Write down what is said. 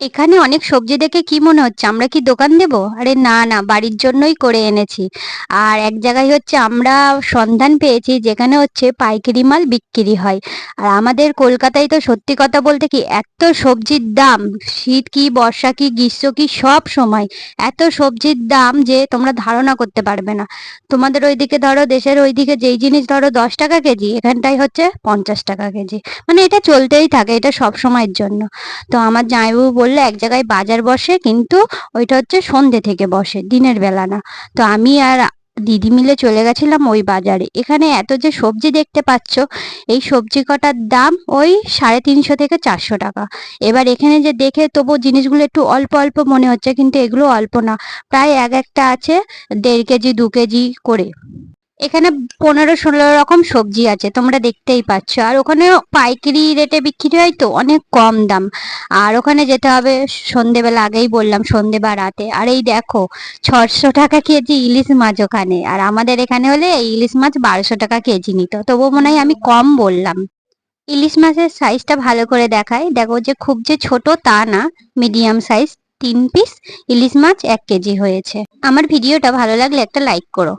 এখানে অনেক সবজি দেখে কি মনে হচ্ছে? আমরা কি দোকান দেব? আরে না না, বাড়ির জন্যই করে এনেছি। আর এক জায়গায় হচ্ছে আমরা সন্ধান পেয়েছি যেখানে হচ্ছে পাইকারি মাল বিক্রি হয়। আর আমাদের কলকাতায় তো সত্যি কথা বলতে কি এত সবজির দাম, শীত কি, বর্ষা কি, গ্রীষ্ম কি, সব সময় এত সবজির দাম যে তোমরা ধারণা করতে পারবে না। তোমাদের ওইদিকে ধরো, দেশের ওইদিকে যেই জিনিস ধরো দশ টাকা কেজি এখানটাই হচ্ছে পঞ্চাশ টাকা কেজি। মানে এটা চলতেই থাকে, এটা সব সময়ের জন্য। তো আমার জামাইবাবু বলল এক জায়গায় বাজার বসে, কিন্তু ওইটা হচ্ছে সন্ধে থেকে বসে, দিনের বেলা না। তো আমি আর দিদি মিলে চলে গেছিলাম ওই বাজারে। এখানে এত যে সবজি দেখতে পাচ্ছ, এই সবজি কটার দাম ওই সাড়ে তিনশো থেকে চারশো টাকা। এবার এখানে যে দেখে তবু জিনিসগুলো একটু অল্প অল্প মনে হচ্ছে, কিন্তু এগুলো অল্প না। প্রায় এক একটা আছে দেড় কেজি, দু কেজি করে। এখানে পনেরো ষোলো রকম সবজি আছে, তোমরা দেখতেই পাচ্ছ। আর ওখানে পাইকারি রেটে বিক্রি হয় তো, অনেক কম দাম। আর ওখানে যেতে হবে সন্ধেবেলা, আগেই বললাম সন্ধে বা রাতে। আর এই দেখো, ছশো টাকা কেজি ইলিশ মাছ ওখানে। আর আমাদের এখানে হলে এই ইলিশ মাছ বারোশো টাকা কেজি নিত। তবুও মনে হয় আমি কম বললাম। ইলিশ মাছের সাইজটা ভালো করে দেখায় দেখো যে খুব যে ছোট তা না মিডিয়াম সাইজ তিন পিস ইলিশ মাছ এক কেজি হয়েছে। আমার ভিডিওটা ভালো লাগলে একটা লাইক করো।